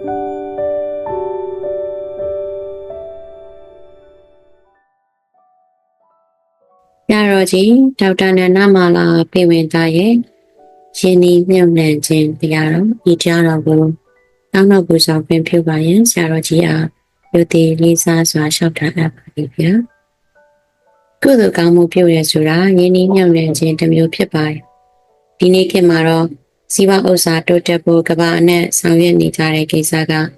ရတော်ကြီးဒေါက်တာနန္ဒမာလာပြေဝင်သားရဲ့ရင်းနှီးမြုပ်နှံခြင်းတရားတော်ဤကြားတော်ကိုတောင်းတော်ပူဆောင်ခွင့်ပြုပါရင်ဆရာတော်ကြီးအားယုတိလေးစားစွာလျှောက်ထားအပ်ပါပြီဗျာကုသိုလ်ကောင်းမှုပြုရဆိုတာရင်းနှီးမြုပ်နှံခြင်းတစ်မျိုးဖြစ်ပါတယ်ဒီနေ့ခေတ်မှာတော့ စီးပွားဥစ္စာတိုးတက်ဖို့ကမ္ဘာအနှံ့ဆောင်ရွက်နေကြတဲ့ကိစ္စကရင်း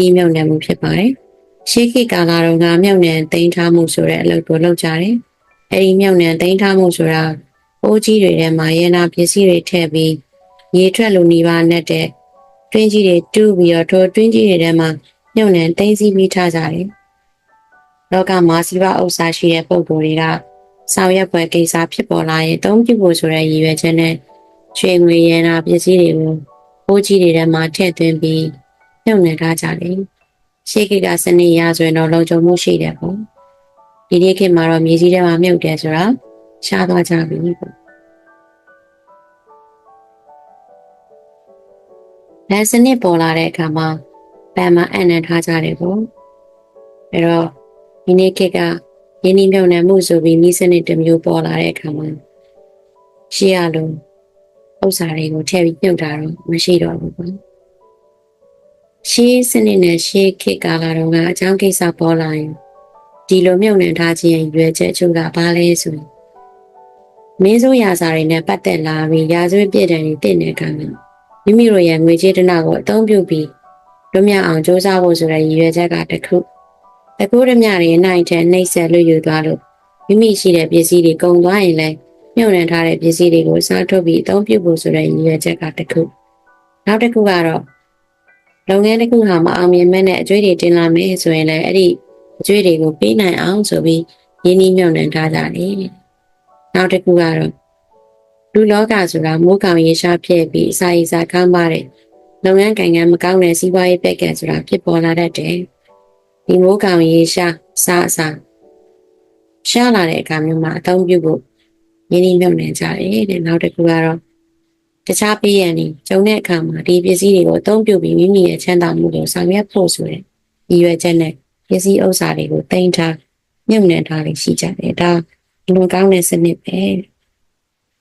နှီးမြုပ်နှံမှုဖြစ်ပါတယ်ရှေးခေတ်ကာလတုန်းကမြုပ်နှံသိမ်းထားမှုဆိုတဲ့အလုပ်ကိုလုပ်ကြတယ်အဲ့ဒီမြောက်နှံတိန်းထားမှုဆိုတာအိုးကြီးတွေထဲမှာရေနာပစ္စည်းတွေထည့်ပြီးရေထွက်လိုနေပါနဲ့တဲ့တွင်းကြီးတွေတူးပြီးတော့ထိုတွင်းကြီးတွေထဲမှာမြောက်နှံတိန်းစီပြီးထားကြတယ်။လောကမှာစီးပွားဥစ္စာရှိတဲ့ပုံကိုယ်တွေကဆောင်ရွက်ပွဲကိစ္စဖြစ်ပေါ်လာရင်တုံးပြဖို့ဆိုတဲ့ရည်ရွယ်ချက်နဲ့ ရွှေငွေရေနာပစ္စည်းတွေကိုအိုးကြီးတွေထဲမှာထည့်သွင်းပြီးမြောက်နှံထားကြတယ်။ရှေးခေတ်ကစနစ်ရဆိုရင်တော့လုံခြုံမှုရှိတယ်ပေါ့။ဒီနေ့ခေတ်မှာတော့မြေကြီးထဲမှာမြုပ်တယ်ဆိုတာရှားသွားကြပြီပေါ့။လက်စနစ်ပေါ်လာတဲ့အခါမှာဗန်မှာအနံ့ထားကြတယ်ပေါ့။အဲတော့ဒီနေ့ခေတ်ကယင်းနှမြုံနယ်မှုဆိုပြီးဤစနစ်တစ်မျိုးပေါ်လာတဲ့အခါမှာရှေ့ရလို့ ဥစ္စာတွေကိုထည့်ပြီးမြုပ်တာတော့မရှိတော့ဘူးပေါ့။ရှေးစနစ်နဲ့ရှေးခေတ်ကာလတုန်းကအကြောင်းကိစ္စပေါ်လာရင်ဒီလိုမြုပ်နှံထားခြင်းရဲ့ရွယ်ချက်အချို့ကဘာလဲဆိုရင်မင်းစိုးရာစာတွေနဲ့ပတ်သက်လာပြီးရာဇဝတ်ပြည့်တယ်တွေတင့်တဲ့ကံမှာမိမိတို့ရဲ့ငွေကြေးတနာကိုအသုံးပြုပြီးလွတ်မြောက်အောင်စ조사ဖို့ဆိုတဲ့ရည်ရွယ်ချက်ကတစ်ခုတကူရမြတွေနိုင်တဲ့နှိမ့်ဆက်လွတ်ယူသွားလို့မိမိရှိတဲ့ပစ္စည်းတွေကုန်သွားရင်လည်း မြုပ်နှံထားတဲ့ပစ္စည်းတွေကိုစားထုတ်ပြီးအသုံးပြုဖို့ဆိုတဲ့ရည်ရွယ်ချက်ကတစ်ခုနောက်တစ်ခုကတော့လုပ်ငန်းတစ်ခုဟာမအောင်မြင်မဲ့နဲ့အကျွေးတွေတင်လာမယ်ဆိုရင်လည်းအဲ့ဒီအကျွေးတွေကိုပေးနိုင်အောင်ဆိုပြီးရင်းနှီးမြှုပ်နှံထားကြတယ်။နောက်တစ်ခုကတော့လူလောကဆိုတာမိုးကောင်ရေရှားဖြစ်ပြီးအစာရေစာကောင်းပါတဲ့လုပ်ငန်းကိုင်ငန်းမကောင်းတဲ့စီးပွားရေးပက်ကံဆိုတာဖြစ်ပေါ်လာတတ်တယ်။ဒီမိုးကောင်ရေရှားစားအစာရှားလာတဲ့အခါမျိုးမှာအသုံးပြုဖို့ ရင်းနှီးမြှုပ်နှံကြတယ်တဲ့နောက်တစ်ခုကတော့တခြားပြည်ရန်နေကျုံတဲ့အခါမှာဒီပစ္စည်းတွေကိုအသုံးပြုပြီးမိမိရဲ့ချမ်းသာမှုကိုဆောင်ရွက်ဖို့ဆိုတဲ့ရည်ရွယ်ချက်နဲ့ပစ္စည်းဥစ္စာတွေကိုတင်ထားမြုပ်နှံထားလေးရှိကြတယ်ဒါလွန်ကောင်းတဲ့စနစ်ပဲ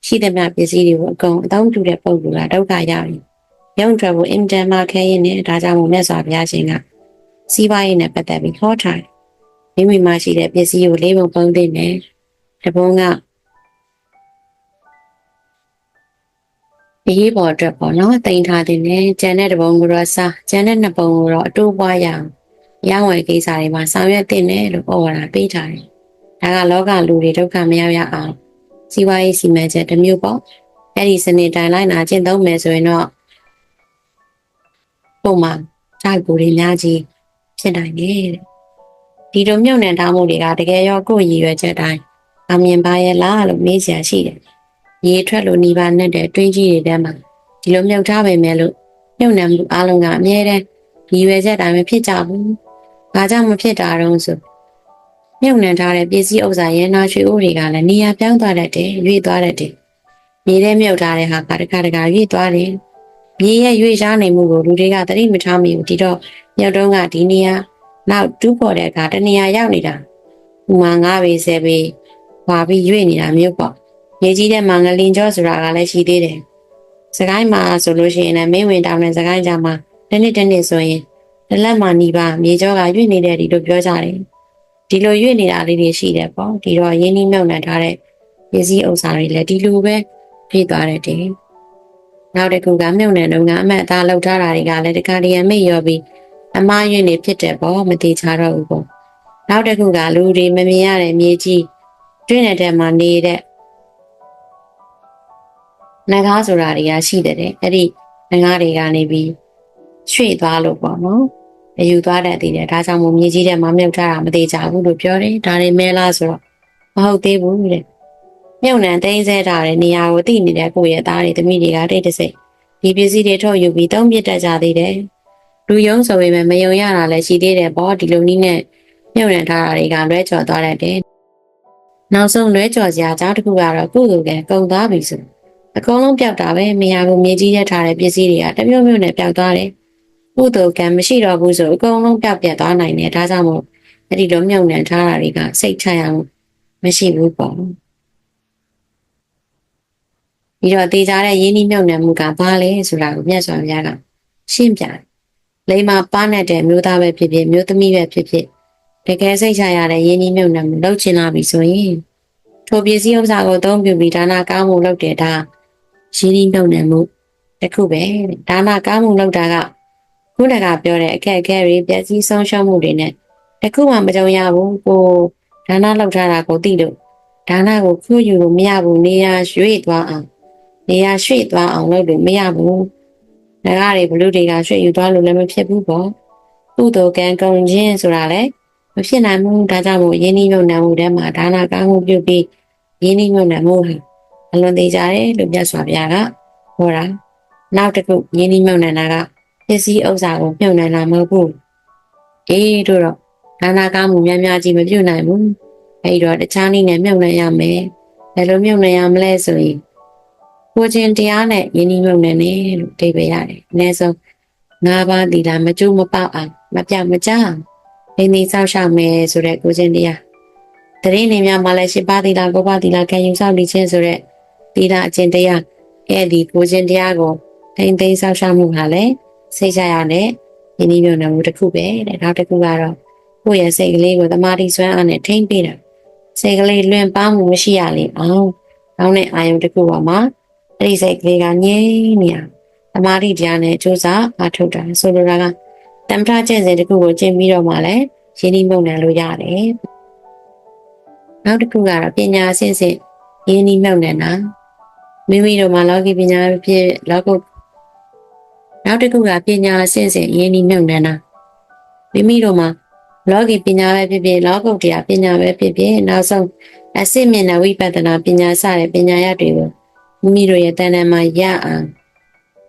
ရှိတဲ့မြပစ္စည်းတွေကိုအကုန်အသုံးပြုတဲ့ပုံကဒုက္ခရပြီရုံထွက်ဖို့အင်တန်မှခဲရင်နဲ့ဒါကြောင့်မို့မြတ်စွာဘုရားရှင်ကစီးပွားရေးနဲ့ပတ်သက်ပြီးခေါ်ထားတယ်မိမိမှရှိတဲ့ပစ္စည်းကိုလေးပုံပုံသိနေတပုံက ဒီပေါ်အတွက်ပေါ့နော်တင်ထားတဲ့နဲ့ကျန်တဲ့တပုံကိုတော့စားကျန်တဲ့နှစ်ပုံကိုတော့အတိုးပွားရအောင်ရောင်းဝယ်ကိစ္စတွေမှာဆောင်ရွက်တင်တယ်လို့ပြောတာပေးထားတယ်။ဒါကလောကလူတွေဒုက္ခမရောက်ရအောင်စီးပွားရေးစီမံချက်တစ်မျိုးပေါ့။အဲ့ဒီစနစ်တိုင်းလိုက်နာကျင့်သုံးမယ်ဆိုရင်တော့ပုံမှန်ခြိုက်ကိုတွေအများကြီးဖြစ်နိုင်တယ်တဲ့။ဒီလိုမြုပ်နှံထားမှုတွေကတကယ်ရောကိုယ့်ရည်ရွယ်ချက်တိုင်းအမြင်ပါရဲ့လားလို့မေးစရာရှိတယ်။ ရေထွက်လို့နှီးပါနဲ့တဲ့တွင်းကြီးတွေထဲမှာဒီလိုမြုပ်ထားပေမဲ့လို့မြုပ်နှံမှုအလုံးကအမြဲတမ်းရည်ရွယ်ချက်တိုင်းမဖြစ်ကြဘူး။ဘာကြောင့်မဖြစ်တာတော့ဆိုမြုပ်နှံထားတဲ့ပစ္စည်းဥစ္စာရဲနာရွှေအိုးတွေကလည်းနေရာပြောင်းသွားတတ်တယ်ရွေ့သွားတတ်တယ်မြေထဲမြုပ်ထားတဲ့ဟာကတခါတခါရွေ့သွားတယ်မြေရဲ့ရွေ့ရှားနေမှုကိုလူတွေကသတိမထားမိဘူးဒီတော့မြုပ်တော့ကဒီနေရာနောက်တူးပေါ်တဲ့အခါတနေရာရောက်နေတာဥမာငါးပေဆယ်ပေဟွာပြီးရွေ့နေတာမျိုးပေါ့ မြေကြီးထဲမှာငလင်ကြောဆိုတာကလည်းရှိသေးတယ်စကိုင်းမှာဆိုလို့ရှိရင်လည်းမင်းဝင်တောင်နဲ့စကိုင်းကြမှာတစ်နှစ်တစ်နှစ်ဆိုရင်လက်လက်မှနီးပါမြေကြောကရွေ့နေတဲ့ဒီလိုပြောကြတယ်ဒီလိုရွေ့နေတာလေးတွေရှိတယ်ပေါ့ဒီတော့ရင်းနှီးမြှုပ်နှံထားတဲ့ပစ္စည်းဥစ္စာတွေလည်းဒီလိုပဲဖြစ်သွားတယ်တင်နောက်တစ်ခုကမြှုပ်နှံတော့ကအမတ်အသားလောက်ထားတာတွေကလည်းတခါတရံမိတ်ရောပြီးအမားရွေ့နေဖြစ်တယ်ပေါ့မတိချတော့ဘူးပေါ့နောက်တစ်ခုကလူတွေမမြင်ရတဲ့မြေကြီးတွင်းနေတဲ့မှာနေတဲ့ နဂါးဆိုတာတွေကရှိတယ်တဲ့အဲ့ဒီနဂါးတွေကနေပြီးရွှေ့သွားလို့ပေါ့နော်အယူသွားတတ်သေးတယ်ဒါကြောင့်မို့မြေကြီးထဲမှာမြုပ်ထားတာမသေးကြဘူးလို့ပြောတယ်ဒါတွေမဲလားဆိုတော့မဟုတ်သေးဘူးတဲ့မြုပ်နှံသိမ်းဆဲထားတဲ့နေရာကိုသိနေတဲ့ကိုယ့်ရဲ့သားတွေသမီးတွေကတိတ်တဆိတ်ဒီပစ္စည်းတွေထုတ်ယူပြီးသုံးပြတတ်ကြသေးတယ်လူယုံဆိုပေမဲ့မယုံရတာလည်းရှိသေးတယ်ပေါ့ဒီလိုနည်းနဲ့မြုပ်နှံထားတာတွေကလွဲကျော်သွားတတ်တယ်နောက်ဆုံးလွဲကျော်စရာအကြောင်းတစ်ခုကတော့ကုသိုလ်ကံကုန်သွားပြီဆို အကုန်လုံးပျောက်တာပဲမရဘူးမြေကြီးရက်ထားတဲ့ပစ္စည်းတွေကတစ်မျိုးမျိုးနဲ့ပျောက်သွားတယ်ကုသိုလ်ကံမရှိတော့ဘူးဆိုအကုန်လုံးပြောက်ပြတ်သွားနိုင်တယ်ဒါကြောင့်မို့အဲ့ဒီလိုမြုပ်နှံထားတာတွေကစိတ်ချရအောင်မရှိဘူးပေါ့ပြီးတော့တေးကြတဲ့ရင်းနှီးမြုပ်နှံမှုကဘာလဲဆိုတာကိုမြတ်စွာဘုရားကရှင်းပြတယ်လိမ္မာပါနဲ့တဲ့မျိုးသားပဲဖြစ်ဖြစ်မျိုးသမီးပဲဖြစ်ဖြစ်တကယ်စိတ်ချရတဲ့ရင်းနှီးမြုပ်နှံမှုလုပ်ချင်လာပြီဆိုရင်ထိုပစ္စည်းဥစ္စာကိုအသုံးပြုပြီးဒါနကောင်းမှုလုပ်တယ်ဒါ ရင်းနှီးမြုပ်နှံမှုတစ်ခုပဲတဲ့ဒါနကောင်းမှုလုပ်တာကခုနကပြောတဲ့အခက်အခဲတွေပျက်စီးဆုံးရှုံးမှုတွေနဲ့တခုမှမကြုံရဘူးကိုဒါနလောက်ထားတာကိုသိလို့ဒါနကိုခွင့်ယူလို့မရဘူးနေရာရွှေ့သွားအောင်နေရာရွှေ့သွားအောင်လုပ်လို့မရဘူးငါးတွေဘလူတွေကရွှေ့ယူသွားလို့လည်းမဖြစ်ဘူးပေါ့ကုသိုလ်ကံကုန်ခြင်းဆိုတာလည်းမဖြစ်နိုင်ဘူးဒါကြောင့်မို့ယင်းနှိမ့်မြုံနှံမှုထဲမှာဒါနကောင်းမှုပြုပြီးယင်းနှိမ့်မြုံနှံမှုဟာ အလွန်သေးကြတယ်လို့ပြတ်စွာဘုရားကဟောတာနောက်တစ်ခုယင်းနှိမ့်မြုံနှံတာကပစ္စည်းဥစ္စာကိုမြုပ်နိုင်လာမဟုတ်ဘူးအေးတို့တော့ဒါနာကောင်းမှုများများကြီးမပြုတ်နိုင်ဘူးအဲဒီတော့တခြားနည်းနဲ့မြုပ်နိုင်ရမယ်ဘယ်လိုမြုပ်နိုင်ရမလဲဆိုရင်ကိုချင်းတရားနဲ့ယဉ်ဤမြုပ်နိုင်တယ်လို့အဓိပ္ပာယ်ရတယ်အနည်းဆုံး၅ပါးသီလမကျိုးမပေါက်အောင်မပြောက်မကြအောင်နေနေစောက်ရှောက်မယ်ဆိုတဲ့ကိုချင်းတရားတရင်နေများမှာလည်း၈ပါးသီလ၉ပါးသီလခံယူစောင့်နေခြင်းဆိုတဲ့ သီလအကျင့်တရားအဲ့ဒီကိုချင်းတရားကိုထိမ့်သိမ်းစောက်ရှောက်မှုဟာလည်းစိတ်ချရတဲ့ယဉ်ဤမြုံနယ်မှုတစ်ခုပဲတဲ့နောက်တစ်ခုကတော့ကိုယ့်ရဲ့စိတ်ကလေးကိုတမာတိစွမ်းအားနဲ့ထိမ့်ပေးတာစိတ်ကလေးလွင်ပါမှုမရှိရလေအောင်ကောင်းတဲ့အာယုံတစ်ခုပေါ်မှာအဲ့ဒီစိတ်ကလေးကငြိမ်းနေအောင်တမာတိတရားနဲ့ကြိုးစားအားထုတ်တာဆိုလိုတာကတမ္ပထကျင့်စဉ်တစ်ခုကိုကျင့်ပြီးတော့မှလည်းယဉ်ဤမြုံနယ်လို့ရတယ်နောက်တစ်ခုကတော့ပညာအစစ်စစ်ယဉ်ဤမြုံနယ်တာ မိမိတို့မှာလောကီပညာဖြစ်လောကုနောက်တစ်ခုကပညာအစစ်စစ်ရင်းနှီးမြှုပ်နှံတာမိမိတို့မှာလောကီပညာပဲဖြစ်ဖြစ်လောကုတ္တရာပညာပဲဖြစ်ဖြစ်နောက်ဆုံးအစစ်မြင့်တဲ့ဝိပဿနာပညာစတဲ့ပညာရပ်တွေကိုမိမိတို့ရဲ့တဏ္ဍာမှာရအောင်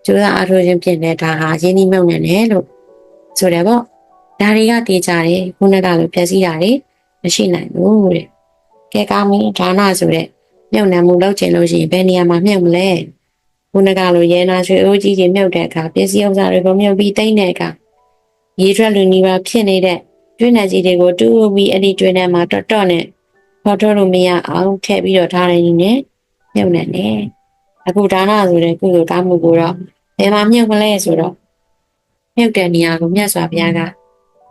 ကျိုးစားအားထုတ်ခြင်းဖြစ်တဲ့ဒါဟာရင်းနှီးမြှုပ်နှံတယ်လို့ဆိုတယ်ပေါ့ဒါတွေကတည်ကြတယ်ခုနကလိုပြည့်စည်တာတွေမရှိနိုင်ဘူးတဲ့ကဲကောင်းပြီဒါနဆိုတဲ့ မြှုပ်နှံမှုလုပ်ခြင်းလို့ရှိရင်ဘယ်နေရာမှာမြှုပ်မလဲခုနကလိုရဲနာရွှေအိုးကြီးတွေမြုပ်တဲ့အခါပစ္စည်းဥစ္စာတွေကိုမြုပ်ပြီးတိမ့်တဲ့အခါရေထွက်လူနီးပါဖြစ်နေတဲ့ကျွင်းနယ်ကြီးတွေကိုတူးပြီးအဲ့ဒီကျွင်းထဲမှာတော့တော့နဲ့ဖော်ထုတ်လို့မရအောင်ထည့်ပြီးတော့ထားနေနေမြုပ်နေတယ်အခုဒါနဆိုတဲ့ကုသိုလ်ကောင်းမှုကိုတော့ဘယ်မှာမြုပ်မလဲဆိုတော့မြုပ်တဲ့နေရာကိုမြတ်စွာဘုရားက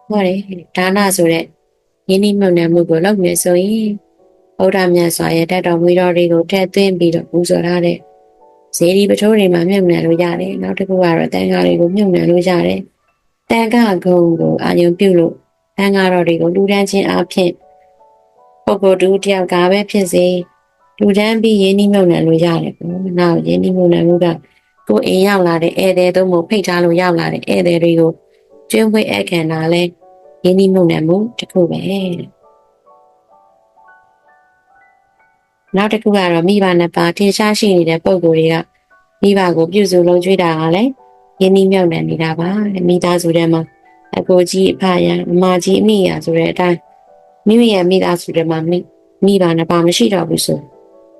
ဟောတယ်ဒါနဆိုတဲ့ယင်းနှိမ့်မြုပ်နေမှုကိုလုပ်မယ်ဆိုရင် ဘုရားမြတ်စွာရဲ့တတ်တော်မူတော်တွေကိုထည့်သွင်းပြီးတော့ပူဇော်ထားတဲ့ဇေဒီပထိုးတွေမှာမြုပ်နှံလို့ရတယ်နောက်တစ်ခုကတော့တန်ခါတွေကိုမြုပ်နှံလို့ရတယ်တန်ခါဂုံကိုအာယုံပြုတ်လို့တန်ခါတော်တွေကိုလူတန်းချင်းအဖြစ်ပုဂ္ဂိုလ်တူတယောက်ကပဲဖြစ်စေလူတန်းပြီးရင်းနှီးမြုပ်နှံလို့ရတယ်ပေါ့နောက်ရင်းနှီးမြုပ်နှံမှုကကိုယ်အိမ်ရောက်လာတဲ့ဧည့်သည်တို့မို့ဖိတ်ထားလို့ရောက်လာတဲ့ဧည့်သည်တွေကိုကျွင်းပွေးအခမ်းတာလဲရင်းနှီးမြုပ်နှံမှုတစ်ခုပဲ နောက်တစ်ခုကတော့မိဘနှစ်ပါးထင်ရှားရှိနေတဲ့ပုံကိုယ်တွေကမိဘကိုပြုစုလုံးကျွေးတာကလည်းယင်းနှီးမြောက်နေနေတာပါတဲ့မိသားစုထဲမှာအကိုကြီးအဖရန်အမကြီးအမိရဆိုတဲ့အတိုင်းမိမိရဲ့မိသားစုထဲမှာမိမိဘနှစ်ပါးမရှိတော့ဘူးဆို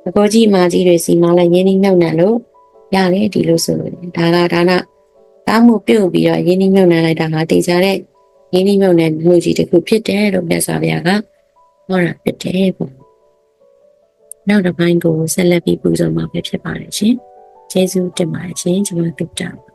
အကိုကြီးအမကြီးတွေစီမှာလည်းယင်းနှီးမြောက်နေလို့ရတယ်ဒီလိုဆိုလို့ဒါကဒါနတားမှုပြုတ်ပြီးတော့ယင်းနှီးမြောက်နေလိုက်တာကတေချာတဲ့ယင်းနှီးမြောက်နေမှုကြီးတစ်ခုဖြစ်တယ်လို့မြတ်စွာဘုရားကဟောတာဖြစ်တယ်ပေါ့ နောက်တစ်ပိုင်းကိုဆက်လက်ပြီးပူဇော်မှာပဲဖြစ်ပါတယ်ရှင်။ကျေးဇူးတင်ပါတယ်ရှင်ကျွန်တော်တို့တာပါ